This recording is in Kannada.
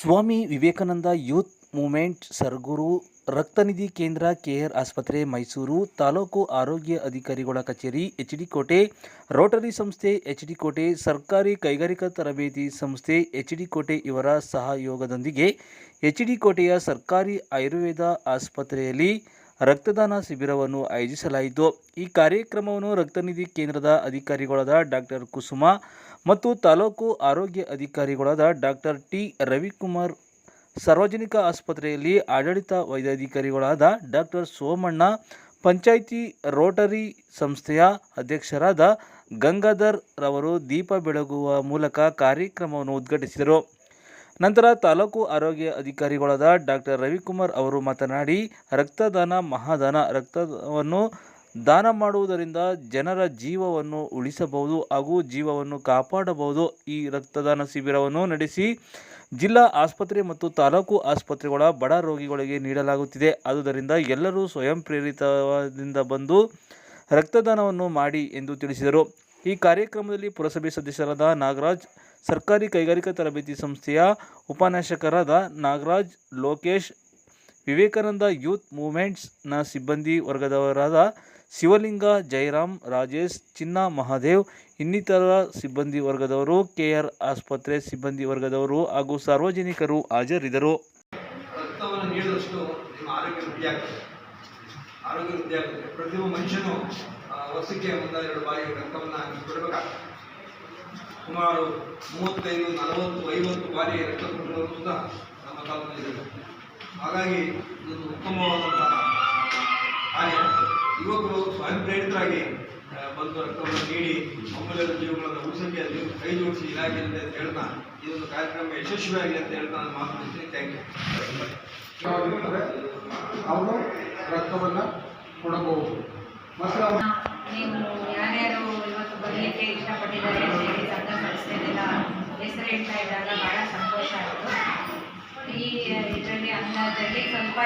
ಸ್ವಾಮಿ ವಿವೇಕಾನಂದ ಯೂತ್ ಮೂವ್ಮೆಂಟ್ ಸರ್ಗುರು ರಕ್ತನಿಧಿ ಕೇಂದ್ರ ಕೆಆರ್ ಆಸ್ಪತ್ರೆ, ಮೈಸೂರು ತಾಲೂಕು ಆರೋಗ್ಯ ಅಧಿಕಾರಿಗಳ ಕಚೇರಿ, ಎಚ್ಡಿ ಕೋಟೆ, ರೋಟರಿ ಸಂಸ್ಥೆ, ಎಚ್ಡಿ ಕೋಟೆ, ಸರ್ಕಾರಿ ಕೈಗಾರಿಕಾ ತರಬೇತಿ ಸಂಸ್ಥೆ, ಎಚ್ಡಿ ಕೋಟೆ ಇವರ ಸಹಯೋಗದೊಂದಿಗೆ ಎಚ್ಡಿ ಕೋಟೆಯ ಸರ್ಕಾರಿ ಆಯುರ್ವೇದ ಆಸ್ಪತ್ರೆಯಲ್ಲಿ ರಕ್ತದಾನ ಶಿಬಿರವನ್ನು ಆಯೋಜಿಸಲಾಯಿತು. ಈ ಕಾರ್ಯಕ್ರಮವನ್ನು ರಕ್ತನಿಧಿ ಕೇಂದ್ರದ ಅಧಿಕಾರಿಗಳಾದ ಡಾಕ್ಟರ್ ಕುಸುಮ ಮತ್ತು ತಾಲೂಕು ಆರೋಗ್ಯ ಅಧಿಕಾರಿಗಳಾದ ಡಾಕ್ಟರ್ ಟಿ ರವಿಕುಮಾರ್, ಸಾರ್ವಜನಿಕ ಆಸ್ಪತ್ರೆಯಲ್ಲಿ ಆಡಳಿತ ವೈದ್ಯಾಧಿಕಾರಿಗಳಾದ ಡಾಕ್ಟರ್ ಸೋಮಣ್ಣ, ಪಂಚಾಯಿತಿ ರೋಟರಿ ಸಂಸ್ಥೆಯ ಅಧ್ಯಕ್ಷರಾದ ಗಂಗಾಧರ್ ರವರು ದೀಪ ಬೆಳಗುವ ಮೂಲಕ ಕಾರ್ಯಕ್ರಮವನ್ನು ಉದ್ಘಾಟಿಸಿದರು. ನಂತರ ತಾಲೂಕು ಆರೋಗ್ಯ ಅಧಿಕಾರಿಗಳಾದ ಡಾಕ್ಟರ್ ರವಿಕುಮಾರ್ ಅವರು ಮಾತನಾಡಿ, ರಕ್ತದಾನ ಮಹಾದಾನ, ರಕ್ತವನ್ನು ದಾನ ಮಾಡುವುದರಿಂದ ಜನರ ಜೀವವನ್ನು ಉಳಿಸಬಹುದು ಹಾಗೂ ಜೀವವನ್ನು ಕಾಪಾಡಬಹುದು. ಈ ರಕ್ತದಾನ ಶಿಬಿರವನ್ನು ನಡೆಸಿ ಜಿಲ್ಲಾ ಆಸ್ಪತ್ರೆ ಮತ್ತು ತಾಲೂಕು ಆಸ್ಪತ್ರೆಗಳ ಬಡ ರೋಗಿಗಳಿಗೆ ನೀಡಲಾಗುತ್ತಿದೆ. ಆದುದರಿಂದ ಎಲ್ಲರೂ ಸ್ವಯಂ ಪ್ರೇರಿತದಿಂದ ಬಂದು ರಕ್ತದಾನವನ್ನು ಮಾಡಿ ಎಂದು ತಿಳಿಸಿದರು. ಈ ಕಾರ್ಯಕ್ರಮದಲ್ಲಿ ಪುರಸಭೆ ಸದಸ್ಯರಾದ ನಾಗರಾಜ್, ಸರ್ಕಾರಿ ಕೈಗಾರಿಕಾ ತರಬೇತಿ ಸಂಸ್ಥೆಯ ಉಪನ್ಯಾಸಕರಾದ ನಾಗರಾಜ್, ಲೋಕೇಶ್ ವಿವೇಕಾನಂದ ಯೂತ್ ಮೂವ್ಮೆಂಟ್ಸ್ನ ಸಿಬ್ಬಂದಿ ವರ್ಗದವರಾದ ಶಿವಲಿಂಗ, ಜಯರಾಮ್, ರಾಜೇಶ್, ಚಿನ್ನ ಮಹಾದೇವ್, ಇನ್ನಿತರ ಸಿಬ್ಬಂದಿ ವರ್ಗದವರು, ಕೆಆರ್ ಆಸ್ಪತ್ರೆ ಸಿಬ್ಬಂದಿ ವರ್ಗದವರು ಹಾಗೂ ಸಾರ್ವಜನಿಕರು ಹಾಜರಿದ್ದರು. ಆರೋಗ್ಯ ಪ್ರತಿಯೊಬ್ಬ ಮನುಷ್ಯನು ವರ್ಷಕ್ಕೆ ಒಂದೆರಡು ಬಾರಿ ರಕ್ತವನ್ನು ಸುಮಾರು ಮೂವತ್ತೈದು, ನಲವತ್ತು, ಐವತ್ತು ಬಾರಿ ರಕ್ತ ಕೊಟ್ಟವರು ಸುಧಾ ನಮ್ಮ ತಾಲೂಕಿನಲ್ಲಿ ಹಾಗಾಗಿ ಇದೊಂದು ಉತ್ತಮವಾದಂತಹ ಕಾರ್ಯ. ಯುವಕರು ಸ್ವಯಂ ಪ್ರೇರಿತರಾಗಿ ಬಂದು ರಕ್ತವನ್ನು ನೀಡಿ ಅಮೂಲ್ಯದ ಜೀವಗಳನ್ನು ಉಳಿಸಕ್ಕೆ ನೀವು ಕೈ ಜೋಡಿಸಿ ಇಲಾಖೆ ಅಂತ ಹೇಳ್ತಾ ಇದೊಂದು ಕಾರ್ಯಕ್ರಮ ಯಶಸ್ವಿಯಾಗಿದೆ ಅಂತ ಹೇಳ್ತಾ ನಾನು ಮಾತನಾಡ್ತೀನಿ ಥ್ಯಾಂಕ್ ಯು ಅವರು ರಕ್ತವನ್ನು ಕೊಡಬಹುದು. ಮತ್ತು ನೀವು ಯಾರ್ಯಾರು ಇವತ್ತು ಬರಲಿಕ್ಕೆ ಇಷ್ಟಪಟ್ಟಿದ್ದಾರೆ ಅಂತ ಹೇಳಿ ಸಂಘ ಸಂಸ್ಥೆದೆಲ್ಲ ಹೆಸರು ಹೇಳ್ತಾ ಇದ್ದಾಗ ಬಹಳ ಸಂತೋಷ ಆಯಿತು. ಈ ಇದರಲ್ಲಿ ಸ್ವಲ್ಪ